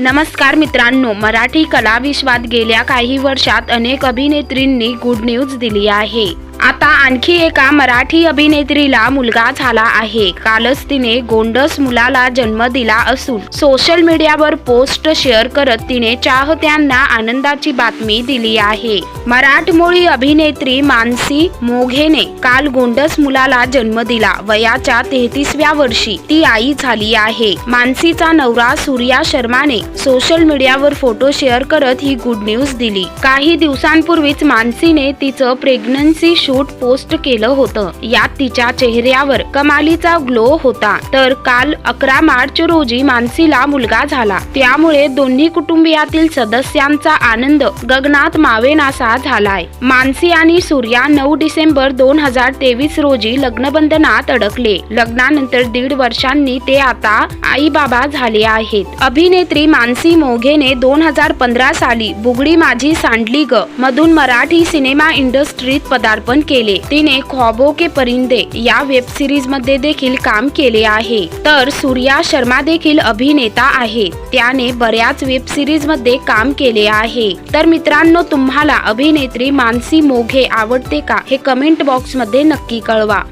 नमस्कार मित्रांनो मराठी कला विश्वात गेल्या काही वर्षात अनेक अभिनेत्रींनी गुड न्यूज दिली आहे. आता आणखी एका मराठी अभिनेत्रीला मुलगा झाला आहे. कालच तिने गोंडस मुलाला जन्म दिला असून सोशल मीडियावर पोस्ट शेअर करत तिने चाहत्यांना आनंदाची बातमी दिली आहे. मराठमोळी अभिनेत्री मानसी मोघेने काल गोंडस मुलाला जन्म दिला. वयाच्या तेहतीसव्या वर्षी ती आई झाली आहे. मानसीचा नवरा सूर्या शर्माने सोशल मीडियावर फोटो शेअर करत ही गुड न्यूज दिली. काही दिवसांपूर्वीच मानसीने तिचं प्रेग्नन्सी शूट पोस्ट केलं होतं. यात तिच्या चेहऱ्यावर कमालीचा ग्लो होता. तर काल अकरा मार्च रोजी मानसीला मुलगा झाला. त्यामुळे दोन्ही कुटुंबियातील सदस्यांचा आनंद गगनात मावेनासा झालाय. मानसी आणि सूर्या नऊ डिसेंबर दोन हजार तेवीस रोजी लग्नबंधनात अडकले. लग्नानंतर दीड वर्षांनी ते आता आई बाबा झाले आहेत. अभिनेत्री मानसी मोघेने दोन हजार पंधरा साली बुगडी माझी सांडली ग मधून मराठी सिनेमा इंडस्ट्रीत पदार्पण केले. तिने ख्वाबो के परिंदे या वेब सिरीजमध्ये देखील काम केले आहे. तर सूर्या शर्मा देखील अभिनेता आहे. त्याने बऱ्याच वेब सिरीजमध्ये काम केले आहे. तर मित्रांनो तुम्हाला अभिनेत्री मानसी मोघे आवडते का? हे कमेंट बॉक्समध्ये नक्की कळवा.